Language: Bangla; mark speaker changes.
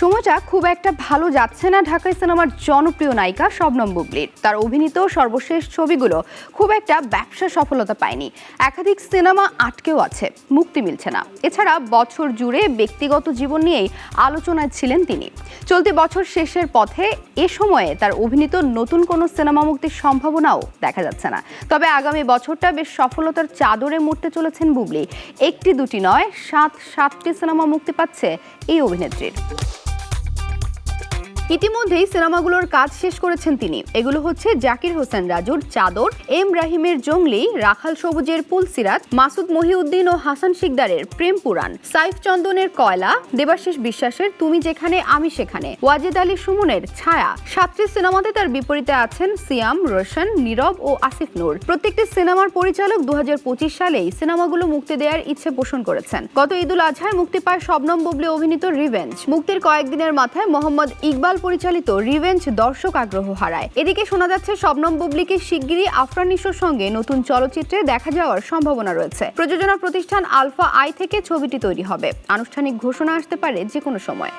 Speaker 1: সময়টা খুব একটা ভালো যাচ্ছে না ঢাকায় সিনেমার জনপ্রিয় নায়িকা শবনম বুবলির তার অভিনীত সর্বশেষ ছবিগুলো খুব একটা ব্যবসা সফলতা পায়নি। একাধিক সিনেমা আটকেও আছে, মুক্তি মিলছে না। এছাড়া বছর জুড়ে ব্যক্তিগত জীবন নিয়েই আলোচনায় ছিলেন তিনি। চলতি বছর শেষের পথে এ সময়ে তার অভিনীত নতুন কোনো সিনেমা মুক্তির সম্ভাবনাও দেখা যাচ্ছে না। তবে আগামী বছরটা বেশ সফলতার চাদরে মুড়তে চলেছেন বুবলি। একটি দুটি নয়, সাত, সাতটি সিনেমা মুক্তি পাচ্ছে এই অভিনেত্রীর। ইতিমধ্যেই সিনেমাগুলোর কাজ শেষ করেছেন তিনি। এগুলো হচ্ছে জাকির হোসেন রাজুর চাদর, এম রাহিমের জঙ্গলি, রাখাল সবুজের পুলসিরাত মাসুদ মহিউদ্দিন ও হাসান শিকদারের প্রেম পুরাণ, সাইফ চন্দনের কয়লা, দেবাশিস বিশ্বাসের তুমি যেখানে, আমি সেখানে, ওয়াজেদ আলী সুমনের ছায়া। সাতটি সিনেমাতে তার বিপরীতে আছেন সিয়াম, রোশন, নীরব ও আসিফ নূর। প্রত্যেকটি সিনেমার পরিচালক দু হাজার পঁচিশ সালেই সিনেমাগুলো মুক্তি দেওয়ার ইচ্ছে পোষণ করেছেন। গত ঈদুল আজহায় মুক্তি পায় শবনম বুবলি অভিনীত রিভেঞ্জ। মুক্তির কয়েকদিনের মাথায় মোহাম্মদ ইকবাল পরিচালিত রিভেঞ্জ দর্শক আগ্রহ হারায়। এদিকে শোনা যাচ্ছে, শবনম বুবলিকে শিগগিরই আফরান নিশোর সঙ্গে নতুন চলচ্চিত্রে দেখা যাওয়ার সম্ভাবনা রয়েছে। প্রযোজনা প্রতিষ্ঠান আলফা আই থেকে ছবিটি তৈরি হবে। আনুষ্ঠানিক ঘোষণা আসতে পারে যে কোনো সময়।